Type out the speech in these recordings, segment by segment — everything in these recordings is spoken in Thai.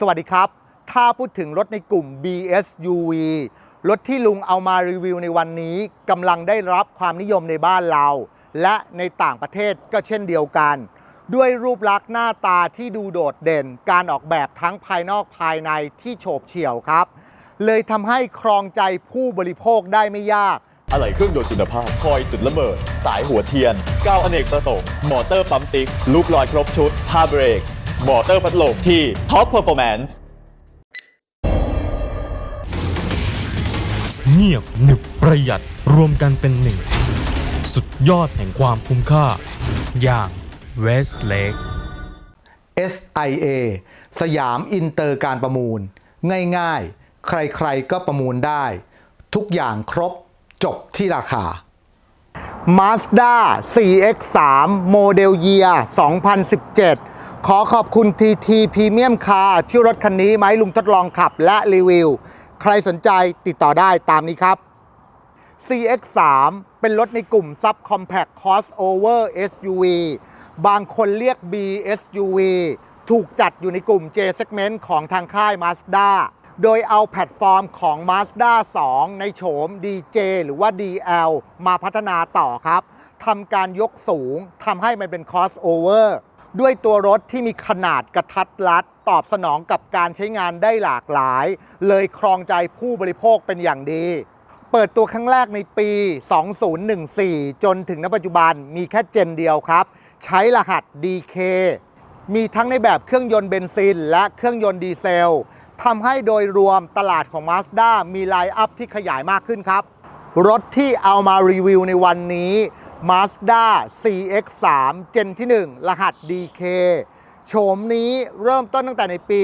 สวัสดีครับ ถ้าพูดถึงรถในกลุ่ม BSUV รถที่ลุงเอามารีวิวในวันนี้กำลังได้รับความนิยมในบ้านเรา และในต่างประเทศก็เช่นเดียวกัน ด้วยรูปลักษณ์หน้าตาที่ดูโดดเด่น การออกแบบทั้งภายนอกภายในที่โฉบเฉี่ยวครับ เลยทำให้ครองใจผู้บริโภคได้ไม่ยาก อะไหล่เครื่องยนต์คุณภาพ คอยจุดระเบิด สายหัวเทียนก้าวอเนกประสงค์ มอเตอร์ปั๊มติ๊ก ลูกลอยครบชุดผ้าเบรก มอเตอร์พัดลมที่ท็อปเพอร์ฟอร์แมนซ์เงียบหนึบประหยัดรวมกันเป็นหนึ่ง สุดยอดแห่งความคุ้มค่า อย่าง Westlake SIA สยามอินเตอร์การประมูล ง่ายๆ ใครๆก็ประมูลได้ ทุกอย่างครบจบที่ราคา Mazda CX3 โมเดลเยีย2017 ขอขอบคุณ TT Premium Car ที่รถคันนี้ไหมลุงทดลองขับและรีวิว ใครสนใจติดต่อได้ตามนี้ครับ CX3 เป็นรถในกลุ่ม Subcompact Crossover SUV บางคนเรียก BSUV ถูกจัดอยู่ในกลุ่ม J segment ของทางค่าย Mazda โดยเอาแพลตฟอร์มของ Mazda 2 ในโฉม DJ หรือว่า DL มาพัฒนาต่อครับทำการยกสูงทำให้มันเป็น crossover ด้วยตัวรถที่มีขนาดกระทัดรัด ตอบสนองกับการใช้งานได้หลากหลาย เลยครองใจผู้บริโภคเป็นอย่างดี เปิดตัวครั้งแรกในปี 2014 จนถึงณปัจจุบันมีแค่เจนเดียวครับ ใช้รหัส DK มีทั้งในแบบเครื่องยนต์เบนซิน และเครื่องยนต์ดีเซลทำให้โดยรวมตลาดของ Mazda มีไลน์อัพที่ขยายมากขึ้นครับ รถที่เอามารีวิวในวันนี้ Mazda CX3 เจนที่ 1 รหัส DK โฉมนี้เริ่มต้นตั้งแต่ในปี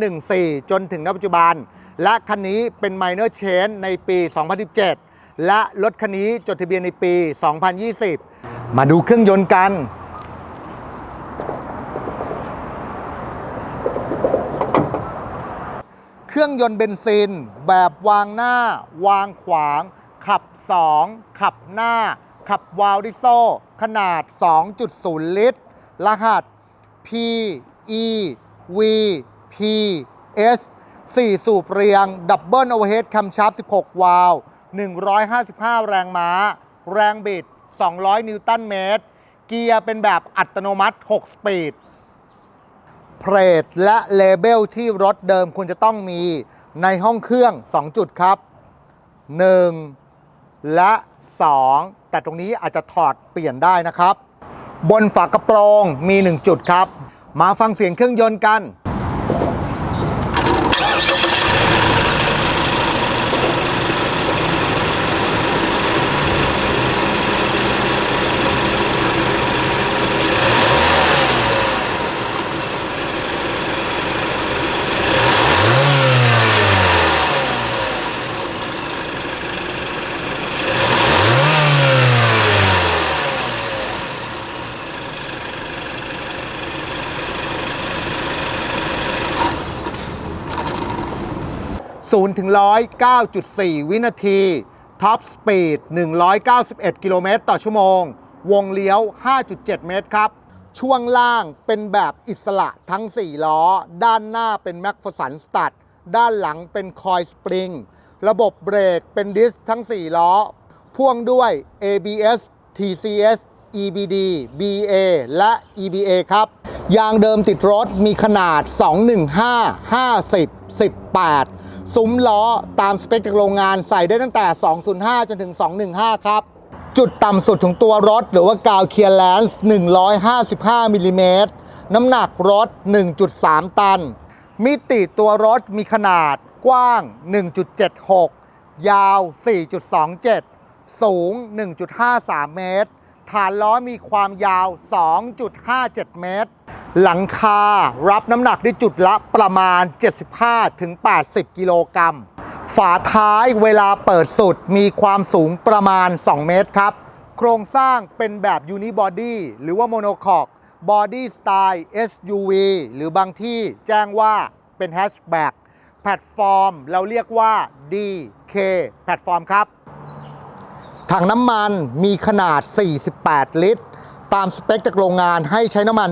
2014 จนถึงณปัจจุบัน และคันนี้เป็น Minor Change ในปี 2017 และรถคันนี้จดทะเบียนในปี 2020 มาดูเครื่องยนต์กันเครื่องยนต์เบนซิน แบบวางหน้า วางขวาง ขับ 2 ขับหน้า ขับวาลดิโซ ขนาด 2.0 ลิตร รหัส P E V P S 4 สูบเรียง ดับเบิลโอเวอร์เฮดคัมชับ16 วาล์ว155 แรงม้า แรงบิด 200 นิวตันเมตร เกียร์เป็นแบบอัตโนมัติ 6 สปีด เพลทและเลเบลที่รถเดิมควรจะต้องมีในห้องเครื่อง 2 จุดครับ 1 และ 2 แต่ตรงนี้อาจจะถอดเปลี่ยนได้นะครับ บนฝากระโปรงมี 1 จุดครับ มาฟังเสียงเครื่องยนต์กัน 0ถึง109.4 วินาทีท็อปสปีด191 กิโลเมตรต่อชั่วโมง วงเลี้ยว 5.7 เมตรครับ ช่วงล่างเป็นแบบอิสระทั้ง 4 ล้อ ด้านหน้าเป็นแม็กฟสันสตัดด้านหลังเป็นคอยสปริง ระบบเบรกเป็นดิสทั้ง 4 ล้อ พ่วงด้วย ABS TCS EBD BA และ EBA ครับ ยางเดิมติดรถมีขนาด 215 50 18 ซุ้มล้อตามสเปคจากโรงงานใส่ได้ตั้งแต่ 205 จนถึง 215 ครับ จุดต่ำสุดของตัวรถหรือว่ากาวเคลียร์แลนซ์155มิลลิเมตรน้ำหนักรถ 1.3 ตัน มิติตัวรถมีขนาดกว้าง 1.76 ยาว 4.27 สูง 1.53 เมตร ฐานล้อมีความยาว 2.57 เมตร หลังคารับน้ำหนักได้จุดละประมาณ 75-80 กิโลกรัม ฝาท้ายเวลาเปิดสุดมีความสูงประมาณ 2 เมตรครับ โครงสร้างเป็นแบบยูนิบอดี้หรือว่าโมโนคอกบอดี้สไตล์ SUV หรือบางที่แจ้งว่าเป็นแฮชแบ็กแพลตฟอร์มเราเรียกว่า DK แพลตฟอร์มครับ ถังน้ำมันมีขนาด 48 ลิตร ตามสเปคจากโรงงานให้ใช้น้ำมัน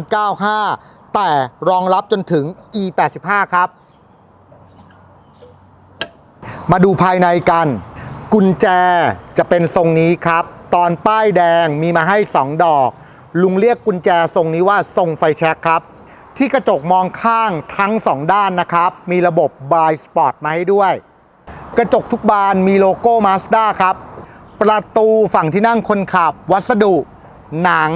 95 แต่รองรับจนถึง E85 ครับ มาดูภายในกัน กุญแจจะเป็นทรงนี้ครับ ตอนป้ายแดงมีมาให้ 2 ดอก ลุงเรียกกุญแจทรงนี้ว่าทรงไฟแช็กครับ ที่กระจกมองข้างทั้ง 2 ด้านนะครับ มีระบบ Blind Spot มาให้ด้วย กระจกทุกบานมีโลโก้ Mazda ครับ ประตูฝั่งที่นั่งคนขับ วัสดุ หนัง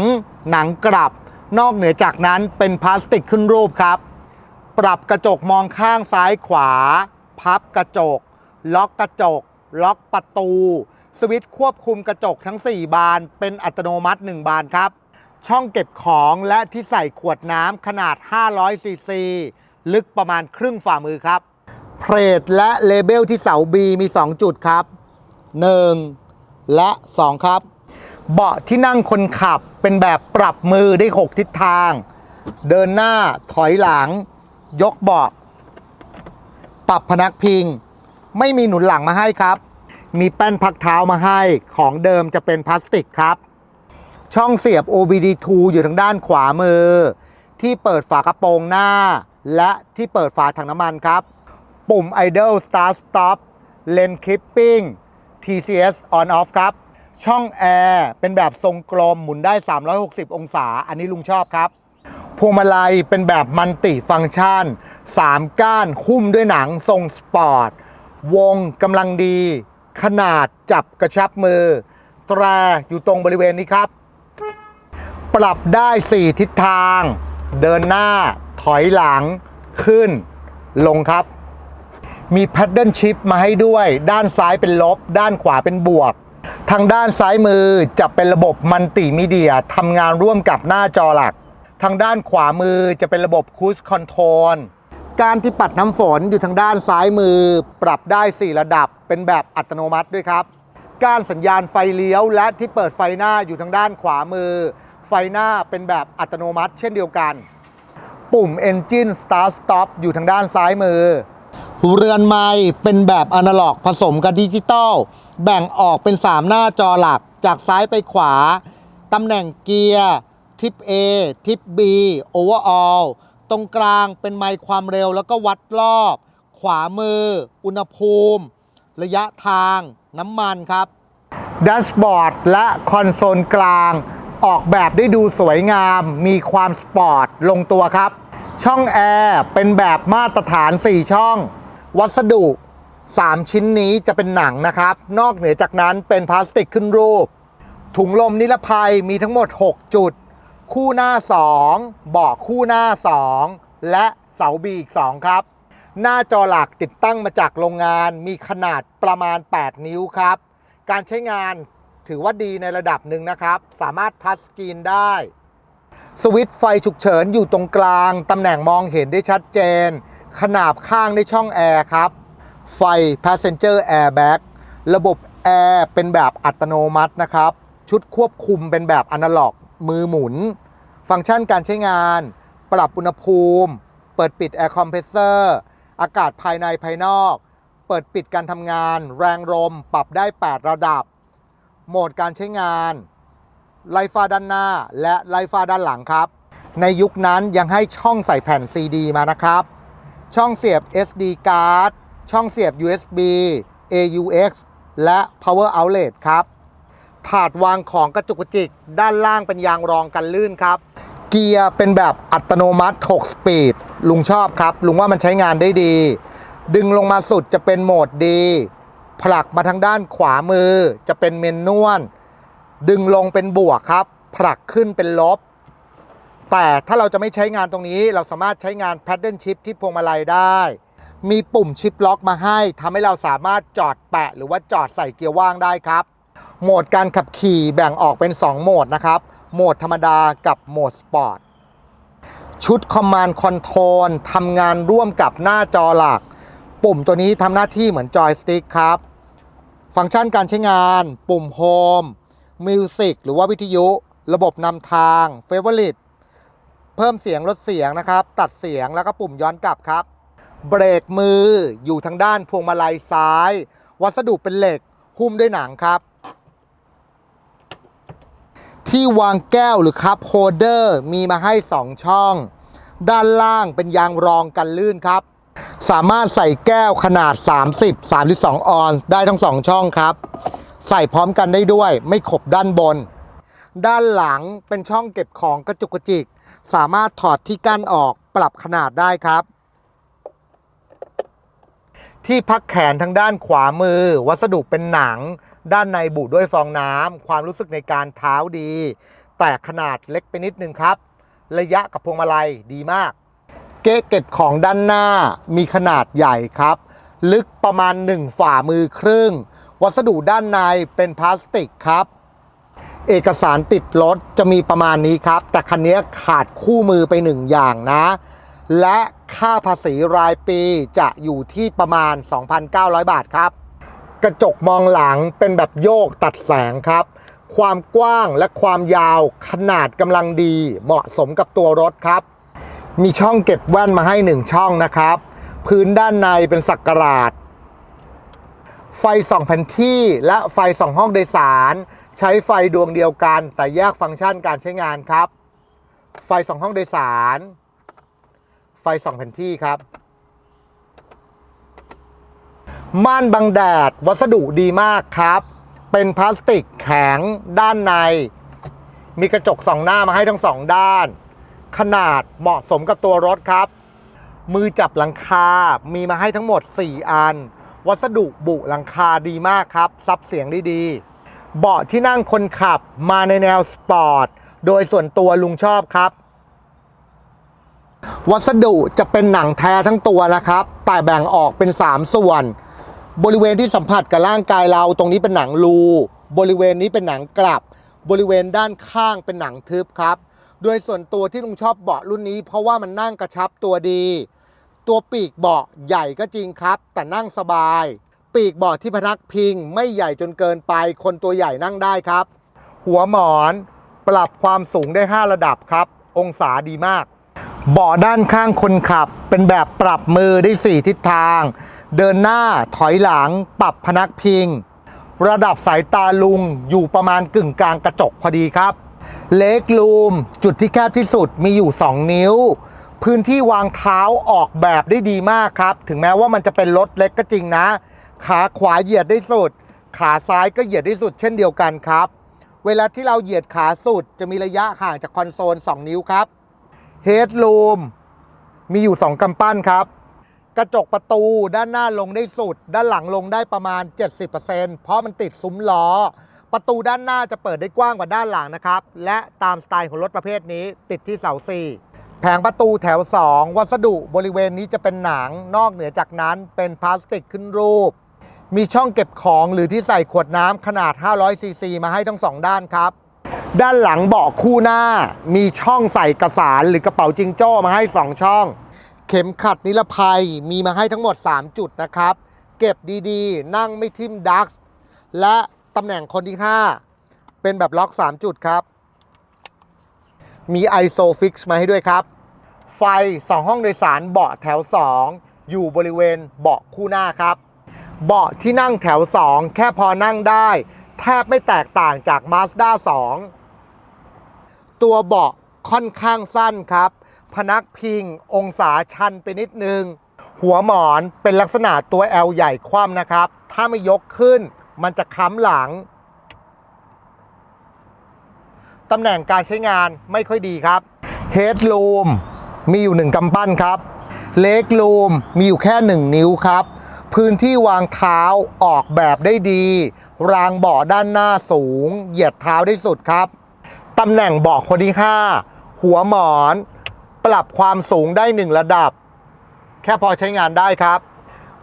หนังกลับ นอกเหนือจากนั้นเป็นพลาสติกขึ้นรูปครับ ปรับกระจกมองข้างซ้ายขวา พับกระจก ล็อกกระจก ล็อกประตู สวิตช์ควบคุมกระจกทั้ง 4 บาน เป็นอัตโนมัติ 1 บานครับ ช่องเก็บของและที่ใส่ขวดน้ำขนาด 500ซีซีลึกประมาณครึ่งฝ่ามือครับเพลทและเลเบลที่เสา B มี 2 จุดครับ 1 และ 2 ครับ เบาะที่นั่งคนขับเป็นแบบปรับมือได้ 6 ทิศทาง เดินหน้าถอยหลัง ยกเบาะปรับพนักพิง ไม่มีหนุนหลังมาให้ครับ มีแป้นพักเท้ามาให้ของเดิมจะเป็นพลาสติกครับ ช่องเสียบ OBD2 อยู่ทางด้านขวามือ ที่เปิดฝากระโปรงหน้า และที่เปิดฝาถังน้ำมันครับ ปุ่ม Idle Start Stop Lane Keeping TCS On Off ครับ ช่องแอร์เป็นแบบทรงกลมหมุนได้ 360 องศา อันนี้ลุงชอบครับ พวงมาลัยเป็นแบบมัลติฟังก์ชัน 3 ก้านหุ้มด้วยหนังทรงสปอร์ต วงกำลังดี ขนาดจับกระชับมือ แตรอยู่ตรงบริเวณนี้ครับ ปรับได้ 4 ทิศทาง เดินหน้าถอยหลังขึ้นลงครับ มีแพดเดิลชิพมาให้ด้วย ด้านซ้ายเป็นลบ ด้านขวาเป็นบวก ทางด้านซ้ายมือจะเป็นระบบมัลติมีเดียทำงานร่วมกับหน้าจอหลัก ทางด้านขวามือจะเป็นระบบคู e คอนโทรลการที่ปัดน้ำฝนอยู่ทางด้านซ้ายมือ ปรับได้ 4 ระดับเป็นแบบอัตโนมัติด้วยครับ การสัญญาณไฟเลี้ยวและที่เปิดไฟหน้าอยู่ทางด้านขวามือ ไฟหน้าเป็นแบบอัตโนมัติ เช่นเดียวกัน ปุ่ม Engine Start Stop อยู่ทางด้านซ้ายมือ เรือนไม้เป็นแบบอนาล็อก ผสมกับดิจิตอลแบ่งออกเป็น 3 หน้าจอหลัก จากซ้ายไปขวา ตำแหน่งเกียร์ทิป A ทิป B Overall ตรงกลางเป็นไมค์ความเร็วแล้วก็วัดรอบ ขวามือ อุณหภูมิ ระยะทาง น้ำมันครับแดชบอร์ดและคอนโซลกลาง ออกแบบได้ดูสวยงาม มีความสปอร์ตลงตัวครับ ช่องแอร์เป็นแบบมาตรฐาน 4 ช่อง วัสดุ 3 ชิ้นนี้จะเป็นหนังนะครับ นอกเหนือจากนั้นเป็นพลาสติกขึ้นรูป ถุงลมนิรภัยมีทั้งหมด 6 จุด คู่หน้า 2 เบาะคู่หน้า 2 และเสาบีอีก 2 ครับ หน้าจอหลักติดตั้งมาจากโรงงานมีขนาดประมาณ 8 นิ้วครับ การใช้งานถือว่าดีในระดับหนึ่งนะครับ สามารถทัชสกรีนได้ สวิตไฟฉุกเฉินอยู่ตรงกลาง ตำแหน่งมองเห็นได้ชัดเจน ขนาบข้างในช่องแอร์ครับ ไฟ Passenger Airbag ระบบแอร์เป็นแบบอัตโนมัตินะครับ ชุดควบคุมเป็นแบบอนาล็อก มือหมุน ฟังก์ชันการใช้งาน ปรับอุณหภูมิ เปิดปิดแอร์คอมเพรสเซอร์อากาศภายในภายนอก เปิดปิดการทำงาน แรงลมปรับได้ 8 ระดับ โหมดการใช้งาน ไลฟ้าด้านหน้า และไลฟ้าด้านหลังครับ ในยุคนั้นยังให้ช่องใส่แผ่น CD มานะครับ ช่องเสียบ SD card ช่องเสียบ USB AUX และ Power Outlet ครับ ถาดวางของกระจุกกระจิก ด้านล่างเป็นยางรองกันลื่นครับ เกียร์เป็นแบบอัตโนมัติ 6 สปีด ลุงชอบครับ ลุงว่ามันใช้งานได้ดี ดึงลงมาสุดจะเป็นโหมดดี ผลักมาทางด้านขวามือจะเป็นเมนนวล ดึงลงเป็นบวกครับ ผลักขึ้นเป็นลบ แต่ถ้าเราจะไม่ใช้งานตรงนี้ เราสามารถใช้งาน Paddle Shift ที่พวงมาลัยได้ มีปุ่มชิปล็อกมาให้ทำให้เราสามารถจอดแปะหรือว่าจอดใส่เกียร์ว่างได้ครับ โหมดการขับขี่แบ่งออกเป็น 2 โหมดนะครับ โหมดธรรมดากับโหมดสปอร์ต ชุด Command Control ทำงานร่วมกับหน้าจอหลัก ปุ่มตัวนี้ทำหน้าที่เหมือนจอยสติ๊กครับ ฟังก์ชันการใช้งาน ปุ่มโฮม Home Music หรือว่าวิทยุ ระบบนำทาง Favorite เพิ่มเสียงลดเสียงนะครับ ตัดเสียงแล้วก็ปุ่มย้อนกลับครับ เบรกมืออยู่ทางด้านพวงมาลัยซ้าย วัสดุเป็นเหล็ก หุ้มด้วยหนังครับ ที่วางแก้วหรือคัพโฮเดอร์มีมาให้ 2 ช่อง ด้านล่างเป็นยางรองกันลื่นครับ สามารถใส่แก้วขนาด 30 32 ออนซ์ได้ทั้ง 2 ช่องครับ ใส่พร้อมกันได้ด้วย ไม่ขบด้านบน ด้านหลังเป็นช่องเก็บของกระจุกกระจิก สามารถถอดที่กั้นออกปรับขนาดได้ครับ ที่พักแขนทางด้านขวามือ วัสดุเป็นหนัง ด้านในบุด้วยฟองน้ำความรู้สึกในการเท้าดี แต่ขนาดเล็กไปนิดนึงครับ ระยะกับพวงมาลัยดีมาก เก๊เก็บของด้านหน้ามีขนาดใหญ่ครับ ลึกประมาณ 1 ฝ่ามือครึ่ง วัสดุด้านในเป็นพลาสติกครับ เอกสารติดรถจะมีประมาณนี้ครับ แต่คันนี้ขาดคู่มือไปหนึ่งอย่างนะ และค่าภาษีรายปีจะอยู่ที่ประมาณ 2,900 บาทครับ กระจกมองหลังเป็นแบบโยกตัดแสงครับ ความกว้างและความยาวขนาดกำลังดีเหมาะสมกับตัวรถครับ มีช่องเก็บแว่นมาให้1ช่องนะครับ พื้นด้านในเป็นสักการาด ไฟส่องแผนที่และไฟส่องห้องโดยสาร ใช้ไฟดวงเดียวกัน แต่แยกฟังก์ชันการใช้งานครับ ไฟส่องห้องโดยสาร ไฟส่องแผนที่ครับม่านบังแดด วัสดุดีมากครับ เป็นพลาสติกแข็งด้านใน มีกระจกสองหน้ามาให้ทั้งสองด้าน ขนาดเหมาะสมกับตัวรถครับ มือจับหลังคา มีมาให้ทั้งหมด 4 อัน วัสดุบุหลังคาดีมากครับ ซับเสียงได้ดี เบาะที่นั่งคนขับมาในแนวสปอร์ต โดยส่วนตัวลุงชอบครับ วัสดุจะเป็นหนังแท้ทั้งตัวนะครับ แต่แบ่งออกเป็น 3 ส่วน บริเวณที่สัมผัสกับร่างกายเราตรงนี้เป็นหนังรู บริเวณนี้เป็นหนังกลับ บริเวณด้านข้างเป็นหนังทึบครับ โดยส่วนตัวที่ลุงชอบเบาะรุ่นนี้ เพราะว่ามันนั่งกระชับตัวดี ตัวปีกเบาะใหญ่ก็จริงครับ แต่นั่งสบาย ปีกเบาะที่พนักพิงไม่ใหญ่จนเกินไป คนตัวใหญ่นั่งได้ครับ หัวหมอนปรับความสูงได้ 5 ระดับครับ องศาดีมาก เบาะด้านข้างคนขับ เป็นแบบปรับมือได้ 4 ทิศทาง เดินหน้าถอยหลัง ปรับพนักพิง ระดับสายตาลุงอยู่ประมาณกึ่งกลางกระจกพอดีครับ เล็กลูมจุดที่แคบที่สุดมีอยู่ 2 นิ้ว พื้นที่วางเท้าออกแบบได้ดีมากครับ ถึงแม้ว่ามันจะเป็นรถเล็กก็จริงนะ ขาขวาเหยียดได้สุด ขาซ้ายก็เหยียดได้สุดเช่นเดียวกันครับ เวลาที่เราเหยียดขาสุดจะมีระยะห่างจากคอนโซล 2 นิ้วครับเฮดลูมมีอยู่ 2กำปั้นครับ กระจกประตูด้านหน้าลงได้สุด ด้านหลังลงได้ประมาณ 70%เพราะมันติดซุ้มล้อ ประตูด้านหน้าจะเปิดได้กว้างกว่าด้านหลังนะครับ และตามสไตล์ของรถประเภทนี้ติดที่เสาสี่ แผงประตูแถว 2 วัสดุบริเวณนี้จะเป็นหนังนอกเหนือจากนั้นเป็นพลาสติกขึ้นรูป มีช่องเก็บของหรือที่ใส่ขวดน้ำขนาด 500ซีซีมาให้ทั้งสองด้านครับ ด้านหลังเบาะคู่หน้า มีช่องใส่กระสานหรือกระเป๋าจิงโจ้มาให้ 2 ช่อง เข็มขัดนิรภัยมีมาให้ทั้งหมด 3 จุดนะครับ เก็บดีๆ นั่งไม่ทิ่มดักและตำแหน่งคนที่ 5 เป็นแบบล็อก 3 จุดครับ มี ISOFIX มาให้ด้วยครับ ไฟ 2 ห้องโดยสารเบาะแถว 2 อยู่บริเวณเบาะคู่หน้าครับ เบาะที่นั่งแถว 2 แค่พอนั่งได้ แทบไม่แตกต่างจาก Mazda 2 ตัวเบาะค่อนข้างสั้นครับ พนักพิง องศาชันไปนิดนึง หัวหมอนเป็นลักษณะตัว L ใหญ่คว่ำนะครับ ถ้าไม่ยกขึ้น มันจะค้ำหลัง ตำแหน่งการใช้งานไม่ค่อยดีครับ Headroom มีอยู่1กำปั้นครับ Leg Room มีอยู่แค่1นิ้วครับ พื้นที่วางเท้าออกแบบได้ดี รางเบาะด้านหน้าสูง เหยียดเท้าได้สุดครับตำแหน่งเบาะคนที่ 5 หัวหมอน ปรับความสูงได้1ระดับ แค่พอใช้งานได้ครับ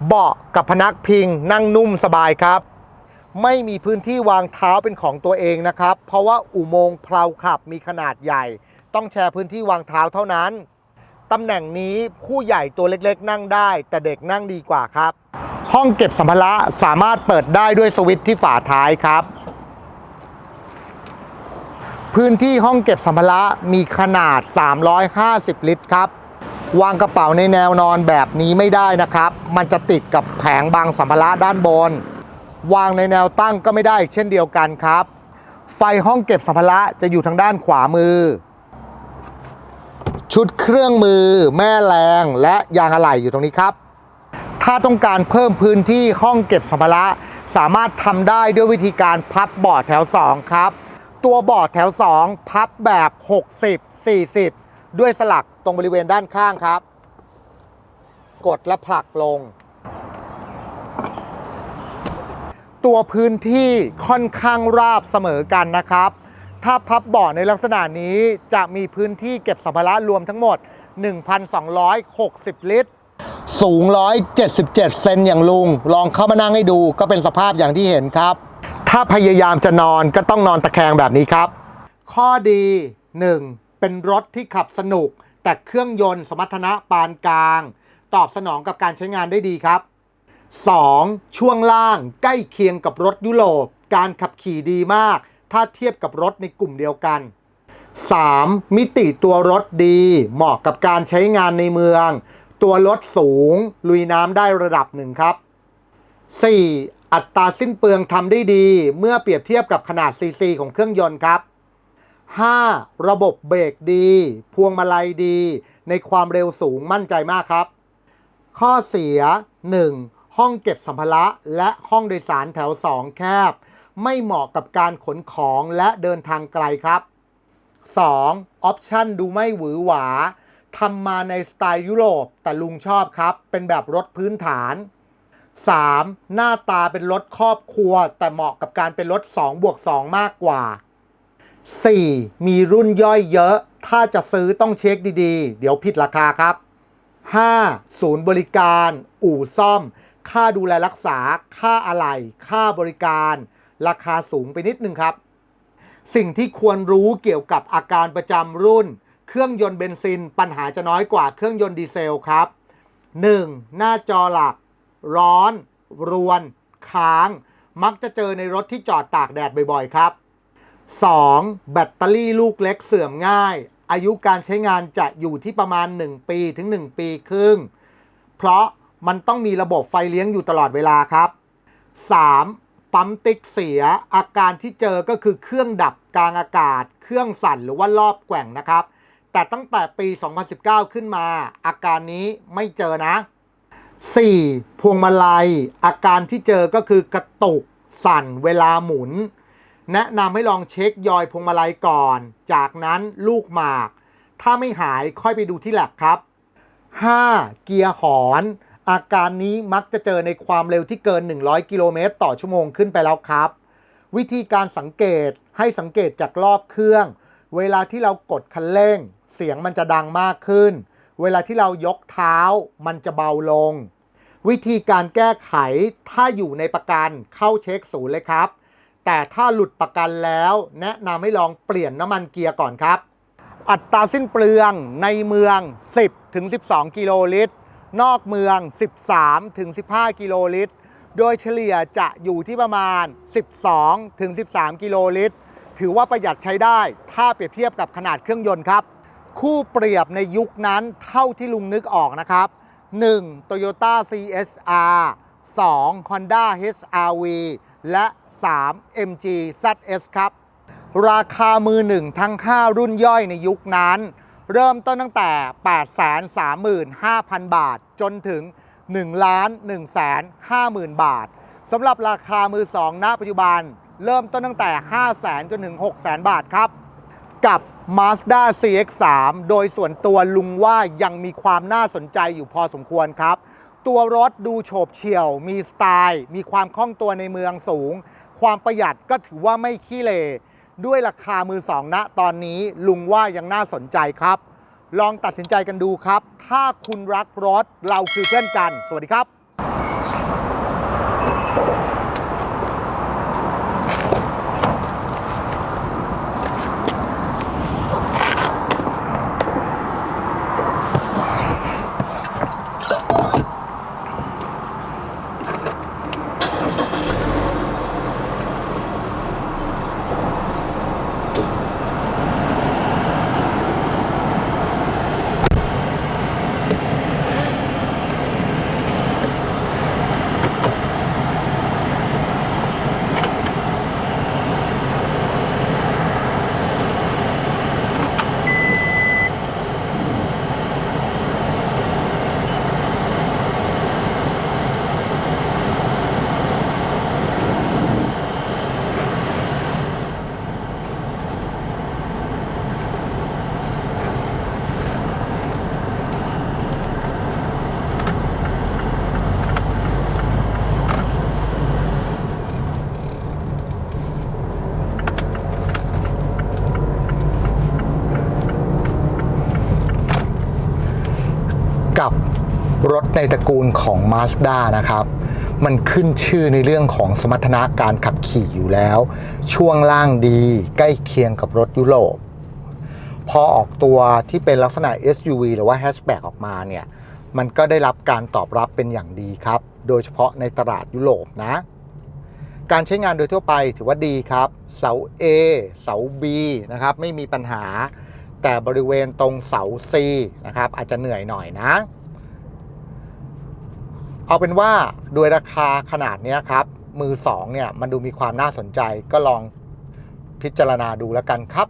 เบาะกับพนักพิงนั่งนุ่มสบายครับ ไม่มีพื้นที่วางเท้าเป็นของตัวเองนะครับ เพราะว่าอุโมงค์เพลาขับมีขนาดใหญ่ ต้องแชร์พื้นที่วางเท้าเท่านั้น ตำแหน่งนี้ผู้ใหญ่ตัวเล็กๆ นั่งได้ แต่เด็กนั่งดีกว่าครับ ห้องเก็บสัมภาระสามารถเปิดได้ด้วยสวิตช์ที่ฝาท้ายครับ พื้นที่ห้องเก็บสัมภาระมีขนาด 350 ลิตรครับวางกระเป๋าในแนวนอนแบบนี้ไม่ได้นะครับ มันจะติดกับแผงบางสัมภาระด้านบน วางในแนวตั้งก็ไม่ได้เช่นเดียวกันครับ ไฟห้องเก็บสัมภาระจะอยู่ทางด้านขวามือชชุดเครื่องมือ แม่แรงและยางอะไหล่อยู่ตรงนี้ครับ ถ้าต้องการเพิ่มพื้นที่ห้องเก็บสัมภาระสามารถทำได้ด้วยวิธีการพับบอร์ดแถว 2 ครับ ตัวบอร์ดแถว 2 พับแบบ 60 40 ด้วยสลักตรงบริเวณด้านข้างครับ กดและผลักลง ตัวพื้นที่ค่อนข้างราบเสมอกันนะครับ ถ้าพับบอร์ดในลักษณะนี้จะมีพื้นที่เก็บสัมภาระรวมทั้งหมด 1,260 ลิตร สูง 177 เซนอย่างลุง ลองเข้ามานั่งให้ดูก็เป็นสภาพอย่างที่เห็นครับ ถ้าพยายามจะนอนก็ต้องนอนตะแคงแบบนี้ครับ ข้อดี 1. เป็นรถที่ขับสนุก แต่เครื่องยนต์สมรรถนะปานกลาง ตอบสนองกับการใช้งานได้ดีครับ 2. ช่วงล่างใกล้เคียงกับรถยุโรป การขับขี่ดีมาก ถ้าเทียบกับรถในกลุ่มเดียวกัน 3. มิติตัวรถดี เหมาะกับการใช้งานในเมือง ตัวรถสูง ลุยน้ำได้ระดับหนึ่งครับ 4. อัตราสิ้นเปลืองทำได้ดี เมื่อเปรียบเทียบกับขนาดซีซีของเครื่องยนต์ครับ 5. ระบบเบรกดี พวงมาลัยดี ในความเร็วสูงมั่นใจมากครับ ข้อเสีย 1. ห้องเก็บสัมภาระและห้องโดยสารแถว 2 แคบ ไม่เหมาะกับการขนของและเดินทางไกลครับ 2. ออปชั่นดูไม่หวือหวาทำมาในสไตล์ยุโรปแต่ลุงชอบครับ เป็นแบบรถพื้นฐาน 3. หน้าตาเป็นรถครอบครัว แต่เหมาะกับการเป็นรถ2บวก2มากกว่า 4. มีรุ่นย่อยเยอะ ถ้าจะซื้อต้องเช็คดีๆ เดี๋ยวผิดราคาครับ 5. ศูนย์บริการ อู่ซ่อม ค่าดูแลรักษา ค่าอะไหล่ ค่าบริการ ราคาสูงไปนิดนึงครับ สิ่งที่ควรรู้เกี่ยวกับอาการประจำรุ่น เครื่องยนต์เบนซิน ปัญหาจะน้อยกว่าเครื่องยนต์ดีเซลครับ 1. หน้าจอหลัก ร้อน รวน ค้าง มักจะเจอในรถที่จอดตากแดดบ่อย ๆ ครับ 2. แบตเตอรี่ลูกเล็กเสื่อมง่าย อายุการใช้งานจะอยู่ที่ประมาณ 1 ปีถึง 1 ปีครึ่ง เพราะ มันต้องมีระบบไฟเลี้ยงอยู่ตลอดเวลาครับ 3. ปั๊มติ๊กเสีย อาการที่เจอก็คือเครื่องดับกลางอากาศ เครื่องสั่นหรือว่ารอบแกว่งนะครับ แต่ตั้งแต่ปี 2019 ขึ้นมา อาการนี้ไม่เจอนะ 4. พวงมาลัย อาการที่เจอก็คือกระตุก สั่นเวลาหมุน แนะนำให้ลองเช็คยอยพวงมาลัยก่อน จากนั้นลูกหมาก ถ้าไม่หายค่อยไปดูที่แลบครับ 5. เกียร์หอน อาการนี้มักจะเจอในความเร็วที่เกิน 100 กิโลเมตรต่อชั่วโมงขึ้นไปแล้วครับ วิธีการสังเกตให้สังเกตจากรอบเครื่อง เวลาที่เรากดคันเร่ง เสียงมันจะดังมากขึ้น เวลาที่เรายกเท้ามันจะเบาลง วิธีการแก้ไขถ้าอยู่ในประกันเข้าเช็คศูนย์เลยครับ แต่ถ้าหลุดประกันแล้วแนะนำให้ลองเปลี่ยนน้ำมันเกียร์ก่อนครับ อัตราสิ้นเปลืองในเมือง 10ถึง12 กิโลลิตร นอกเมือง 13-15 กิโลลิตร โดยเฉลี่ยจะอยู่ที่ประมาณ 12-13 กิโลลิตร ถือว่าประหยัดใช้ได้ ถ้าเปรียบเทียบกับขนาดเครื่องยนต์ครับ คู่เปรียบในยุคนั้นเท่าที่ลุงนึกออกนะครับ 1. Toyota CSR 2. Honda HR-V และ 3. MG ZS ครับ ราคามือหนึ่งทั้ง 5 รุ่นย่อยในยุคนั้น เริ่มต้นตั้งแต่ 835,000 บาท จนถึง 1 1 5 0 0 0 0บาทสำหรับราคามือ2ณปัจจุบัน เริ่มต้นตั้งแต่ 500,000จนถึง600,000 บาทครับ กับ Mazda CX-3 โดยส่วนตัวลุงว่ายังมีความน่าสนใจอยู่พอสมควรครับ ตัวรถดูโฉบเฉี่ยว มีสไตล์ มีความคล่องตัวในเมืองสูง ความประหยัดก็ถือว่าไม่ขี้เล ด้วยราคามือสองณตอนนี้ลุงว่ายังน่าสนใจครับ ลองตัดสินใจกันดูครับ ถ้าคุณรักรถเราคือเพื่อนกัน สวัสดีครับกับ ในตระกูลของ Mazda นะครับมันขึ้นชื่อในเรื่องของสมรรถนะการขับขี่อยู่แล้ว ช่วงล่างดีใกล้เคียงกับรถยุโรป พอออกตัวที่เป็นลักษณะ SUV หรือว่า hatchback ออกมาเนี่ย มันก็ได้รับการตอบรับเป็นอย่างดีครับ โดยเฉพาะในตลาดยุโรปนะ การใช้งานโดยทั่วไปถือว่าดีครับ เสา A เสา B นะครับ ไม่มีปัญหา แต่บริเวณตรงเสา C นะครับอาจจะเหนื่อยหน่อยนะ เอาเป็นว่าโดยราคาขนาดนี้ครับ มือสองเนี่ยมันดูมีความน่าสนใจก็ลองพิจารณาดูแล้วกันครับ